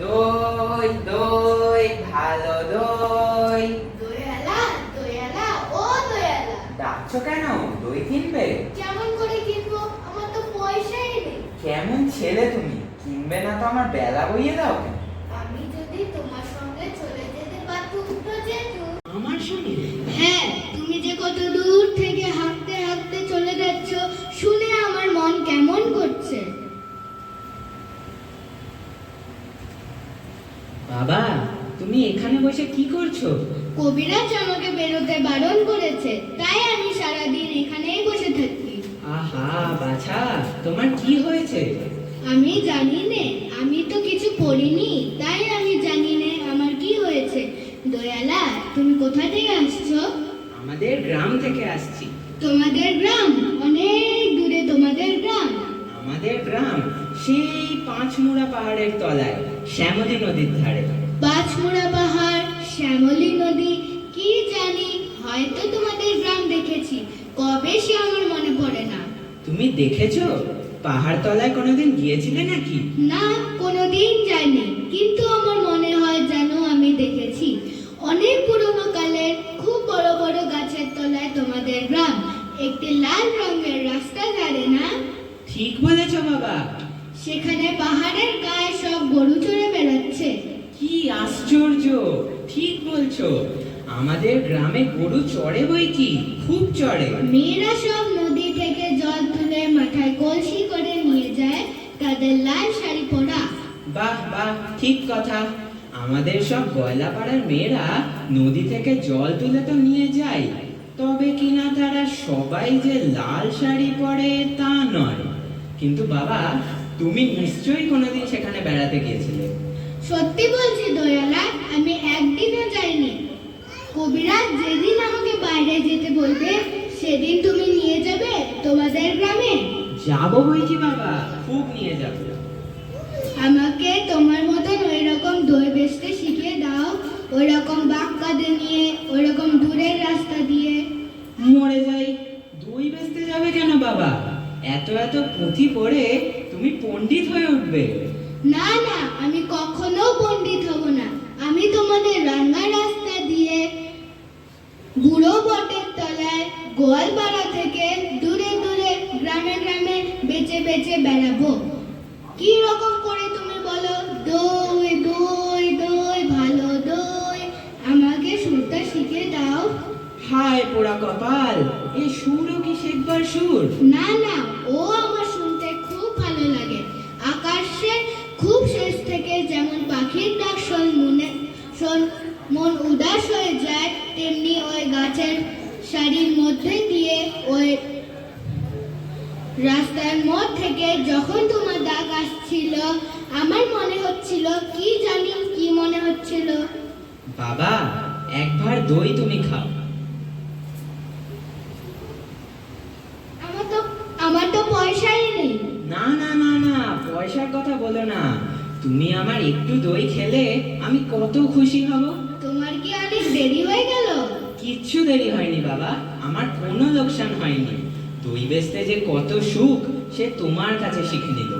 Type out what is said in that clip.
দই দই ভালো দই। দয়ালা দয়ালা ও দয়ালা ডাকছো কেন? দই কিনবে? কেমন করে কিনবো? আমার তো পয়সাই নেই। কেমন ছেলে তুমি? কিনবে না তো আমার বেলা বইয়ে দাও আমি যদি তোমার সঙ্গে চলে যেতে পারতুম তো যেতুম। আমার সঙ্গে? হ্যাঁ তুমি যে কত বাবা তুমি এখানে বসে কি করছ? কবিরাজ আমাকে বেরোতে বারণ করেছে তাই আমি সারাদিন এখানেই বসে থাকি। আহা বাছা তোমার কি হয়েছে? আমি জানি নে আমি তো কিছু পড়িনি তাই আমি জানি নে আমার কি হয়েছে। দয়ালা তুমি কোথা থেকে আসছো? আমাদের গ্রাম থেকে আসছি। তোমাদের গ্রাম অনেক আমাদের গ্রাম সেই পাঁচমুড়া পাহাড়ের তলায় শ্যামলী নদীর ধারে। পাঁচমুড়া পাহাড় শ্যামলী নদী কি জানি হয়তো তোমাদের গ্রাম দেখেছি কবে সে আমার মনে পড়ে না। তুমি দেখেছ? পাহাড় তলায় কোনোদিন গিয়েছিলে নাকি? না কোনোদিন যাইনি কিন্তু আমার মনে হয় যেন আমি দেখেছি। অনেক পুরনো কালের খুব বড় বড় গাছের তলায় তোমাদের গ্রাম একটি লাল রঙের রাস্তা ধারে না? ঠিক বলেছ বাবা। সেখানে পাহাড়ের গায়ে সব গরু চড়ে বেড়াচ্ছে। কি আশ্চর্য! ঠিক বলছো। আমাদের গ্রামে গরু চড়ে বই কি? খুব চড়ে। মেয়েরা সব নদী থেকে জল তুলে মাথায় কলসি করে নিয়ে যায় তাদের লাল শাড়ি পরা। বাহ বাহ ঠিক কথা। আমাদের সব গয়লাপাড়ার মেয়েরা নদী থেকে জল তুলে তো নিয়ে যায়। তবে কিনা তারা সবাই যে লাল শাড়ি পরে তা নয়। কিন্তু বাবা তুমি নিশ্চয়ই কোনোদিন সেখানে বেড়াতে গিয়েছিলে। সত্যি বলছি দয়ালা আমি একদিনও যাইনি। কবিরাজ যেদিন আমাকে বাইরে যেতে বলবে সেদিন তুমি নিয়ে যাবে তোমাদের গ্রামে। যাব বই বাবা খুব নিয়ে যাব। আমাকে তোমার মতন ওই রকম দই বেচতে শিখিয়ে দাও ওই রকম বাঘ কাঁধে নিয়ে ওই রকম দূরের রাস্তা দিয়ে মরে যাই দই বেচতে যাবে কেন বাবা এত এত পুঁথি পড়ে তুমি পণ্ডিত হয়ে উঠবে। না না আমি কখনো পণ্ডিত হব না। আমি তোমাদের রান্না রাস্তা দিয়ে বুড়ো বটের তলায় গোয়ালপাড়া থেকে দূরে দূরে গ্রামে গ্রামে বেঁচে বেঁচে বেড়াবো। কি রকম করে তুমি বলো? দই দই দই ভালো দই। আমাকে সুরটা শিখে দাও। হায় পোড়া কপাল এ সুরও কি শেখবার সুর? না না মন উদাস হয়ে যায় তেমনি ওই গাছের সারির মধ্যে দিয়ে ওই রাস্তার মোড় থেকে যখন তোমার ডাক আসছিল আমার মনে হচ্ছিল কি জানি কি মনে হচ্ছিল? বাবা একবার দই তুমি খাও। আমার তো আমার তো পয়সাই নেই। না না না না পয়সার কথা বলো না। তুমি আমার একটু দই খেলে আমি কত খুশি হব। দেরি হয়ে গেল? কিচ্ছু দেরি হয়নি বাবা, আমার কোনো লোকসান হয়নি। দই বেচতে যে কত সুখ, সে তোমার কাছে শিখে নিল।